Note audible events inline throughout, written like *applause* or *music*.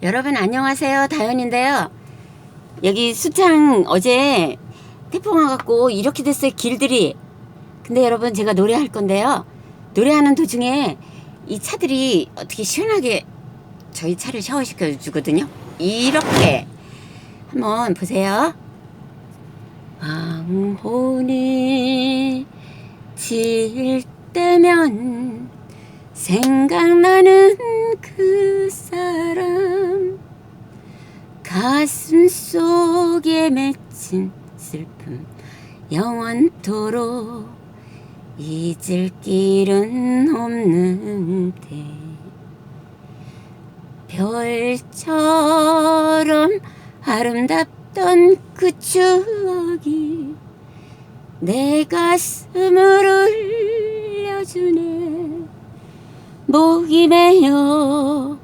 여러분 안녕하세요. 다현인데요. 여기 수창 어제 태풍 와갖고 이렇게 됐어요 길들이. 근데 여러분 제가 노래할 건데요. 노래하는 도중에 이 차들이 어떻게 시원하게 저희 차를 샤워시켜 주거든요. 이렇게 한번 보세요. 황혼이 질 때면 생각나는 그 사람. 가슴 속에 맺힌 슬픔 영원토록 잊을 길은 없는데. 별처럼 아름답던 그 추억이 내 가슴을 울려주네 목이 메어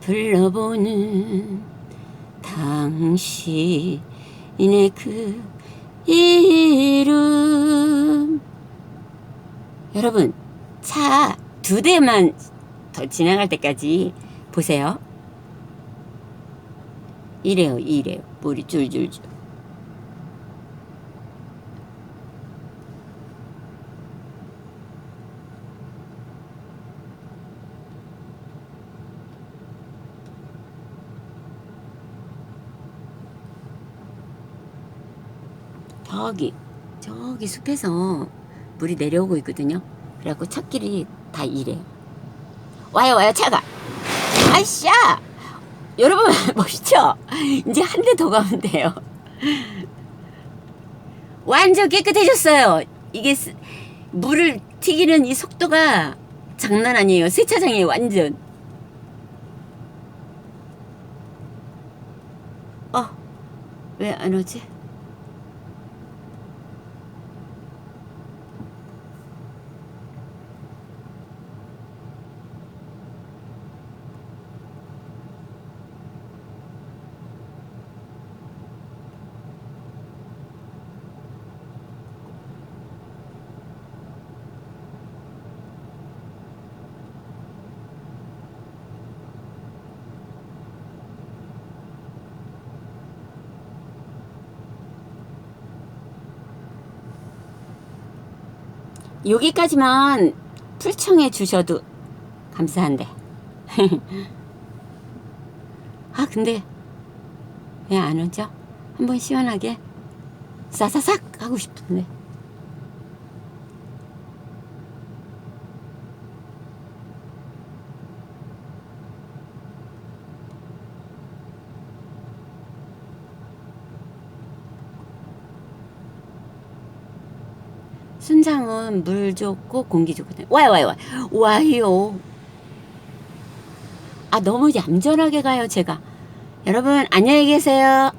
불러보는 당신의 그 이름. 여러분 차 두 대만 더 지나갈 때까지 보세요. 이래요 이래요. 물이 줄줄줄 저기 저기 숲에서 물이 내려오고 있거든요. 그래갖고 찻길이 다 이래요. 와요 와요 차가. 아이씨야 여러분 *laughs* 멋있죠? 이제 한 대 더 가면 돼요. *laughs* 완전 깨끗해졌어요. 이게 스- 물을 튀기는 이 속도가 장난 아니에요. 세차장이 완전. 어, 왜 안 오지? 여기까지만 풀청해 주셔도 감사한데. *laughs* 아, 근데 왜 안 오죠? 한번 시원하게 싸사삭 하고 싶은데. 순장은 물 좋고 공기 좋거든요. 와요, 와요, 와요. 와요. 아, 너무 얌전하게 가요, 제가. 여러분, 안녕히 계세요.